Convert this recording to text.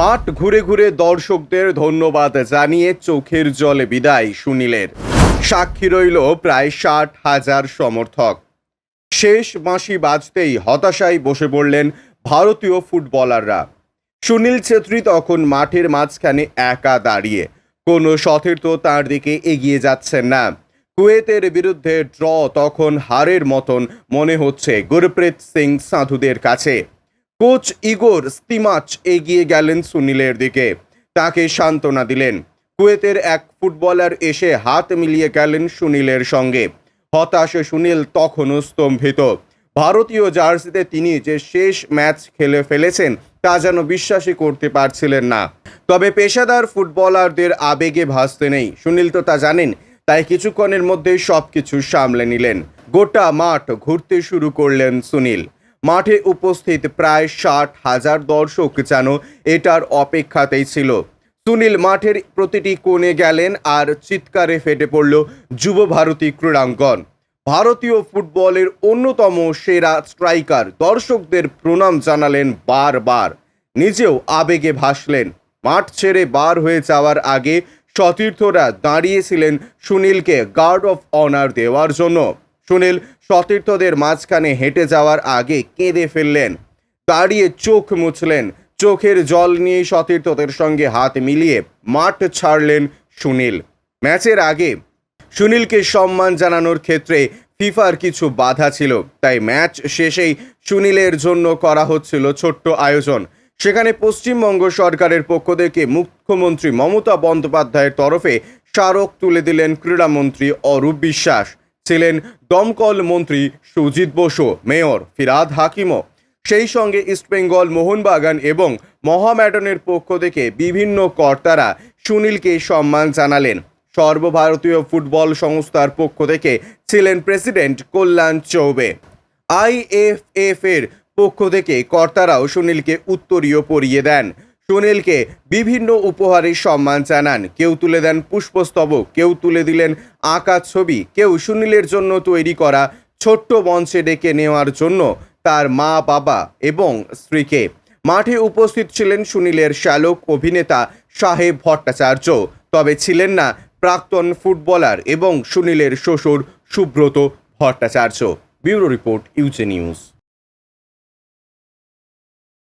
মাঠ ঘুরে ঘুরে দর্শকদের ধন্যবাদ জানিয়ে চোখের জলে বিদায় সুনীলের। সাক্ষী রইল প্রায় ষাট হাজার সমর্থক। শেষ বাঁশি বাজতেই হতাশায় বসে পড়লেন ভারতীয় ফুটবলাররা। সুনীল ছেত্রী তখন মাঠের মাঝখানে একা দাঁড়িয়ে। কোনো সতীর্থ তার দিকে এগিয়ে যাচ্ছেন না। কুয়েতের বিরুদ্ধে ড্র তখন হারের মতন মনে হচ্ছে গুরপ্রীত সিং সাধুদের কাছে। কোচ ইগোর স্তিমাচ এগিয়ে গেলেন সুনীলের দিকে। তাকে সান্ত্বনা দিলেন। কুয়েতের এক ফুটবলার এসে হাত মিলিয়ে গেলেন সুনীলের সঙ্গে। হতাশ সুনীল তখনও স্তম্ভিত। ভারতীয় জার্সিতে তিনি যে শেষ ম্যাচ খেলে ফেলেছেন, তা যেন বিশ্বাসই করতে পারছিলেন না। তবে পেশাদার ফুটবলারদের আবেগে ভাসতে নেই। সুনীল তো তা জানেন, তাই কিছুক্ষণের মধ্যেই সব কিছু সামলে নিলেন। গোটা মাঠ ঘুরতে শুরু করলেন সুনীল। মাঠে উপস্থিত প্রায় ষাট হাজার দর্শক যেন এটার অপেক্ষাতেই ছিল। সুনীল মাঠের প্রতিটি কোণে গেলেন আর চিৎকারে ফেটে পড়ল যুব ভারতী ক্রীড়াঙ্গন। ভারতীয় ফুটবলের অন্যতম সেরা স্ট্রাইকার দর্শকদের প্রণাম জানালেন বারবার। নিজেও আবেগে ভাসলেন। মাঠ ছেড়ে বার হয়ে যাওয়ার আগে সতীর্থরা দাঁড়িয়েছিলেন সুনীলকে গার্ড অফ অনার দেওয়ার জন্য। সুনীল সতীর্থদের মাঝখানে হেঁটে যাওয়ার আগে কেঁদে ফেললেন। দাঁড়িয়ে চোখ মুছলেন। চোখের জল নিয়ে সতীর্থদের সঙ্গে হাত মিলিয়ে মাঠ ছাড়লেন সুনীল। ম্যাচের আগে সুনীলকে সম্মান জানানোর ক্ষেত্রে ফিফার কিছু বাধা ছিল। তাই ম্যাচ শেষেই সুনীলের জন্য করা হচ্ছিল ছোট্ট আয়োজন। সেখানে পশ্চিমবঙ্গ সরকারের পক্ষ থেকে মুখ্যমন্ত্রী মমতা বন্দ্যোপাধ্যায়ের তরফে স্মারক তুলে দিলেন ক্রীড়ামন্ত্রী অরূপ বিশ্বাস। ছিলেন দমকল মন্ত্রী সুজিত বসু, মেয়র ফিরাদ হাকিমও। সেই সঙ্গে ইস্টবেঙ্গল মোহনবাগান এবং মহাম্যাডনের পক্ষ থেকে বিভিন্ন কর্তারা সুনীলকে সম্মান জানালেন। সর্বভারতীয় ফুটবল সংস্থার পক্ষ থেকে ছিলেন প্রেসিডেন্ট কল্যাণ চৌবে। আইএফএফ এর পক্ষ থেকে কর্তারাও সুনীলকে উত্তরীয় পরিয়ে দেন। সুনীলকে বিভিন্ন উপহারের সম্মান জানান। কেউ তুলে দেন পুষ্পস্তবক, কেউ তুলে দিলেন আঁকা ছবি, কেউ সুনীলের জন্য তৈরি করা ছোট্ট মঞ্চে ডেকে নেওয়ার জন্য তার মা, বাবা এবং স্ত্রীকে। মাঠে উপস্থিত ছিলেন সুনীলের শ্যালক অভিনেতা সাহেব ভট্টাচার্য। তবে ছিলেন না প্রাক্তন ফুটবলার এবং সুনীলের শ্বশুর Subrata Bhattacharya. Bureau report, ইউজে news.